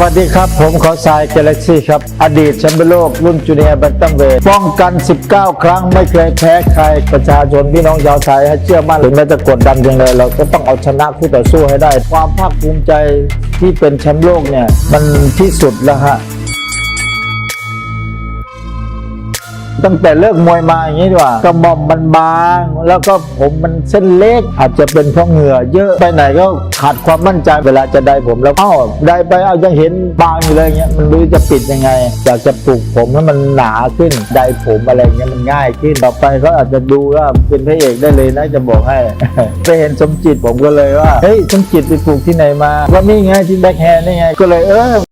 วัสดีครับ ผมขอสายเกล็กซี่ครับ อดีตแชมป์โลกรุ่นจูเนียร์แบนตัมเวทป้องกัน 19 ครั้งไม่เคยแพ้ใครประชาชนพี่น้องชาวไทยให้เชื่อมั่นถึงแม้จะกดดันยังไงเราก็ต้องเอาชนะคู่ต่อสู้ให้ได้ ความภาคภูมิใจที่เป็นแชมป์โลกเนี่ย มันที่สุดแล้วฮะ ตั้งแต่เลิกมวยมาอย่างนี้ดีกว่ากระหม่อมมันบาง แล้วก็ผมมันเส้นเล็ก อาจจะเป็นเพราะเหงื่อเยอะไปไหนก็ขาดความมั่นใจเวลาจะได้ผมแล้วเอ้าได้ไปเอายังเห็นบางอยู่เลยเงี้ยมันรู้จะปิดยังไง อยากจะปลูกผมให้มันหนาขึ้นได้ผมอะไรเงี้ยมันง่ายขึ้นต่อไปก็อาจจะดูว่าเป็นพระเอกได้เลยนะจะบอกให้ไปเห็นสมจิตผมก็เลยว่าเฮ้ยสมจิตไปปลูกที่ไหนมาว่านี่ไงที่แบ็คแฮนด์นี่ไงก็เลยเออ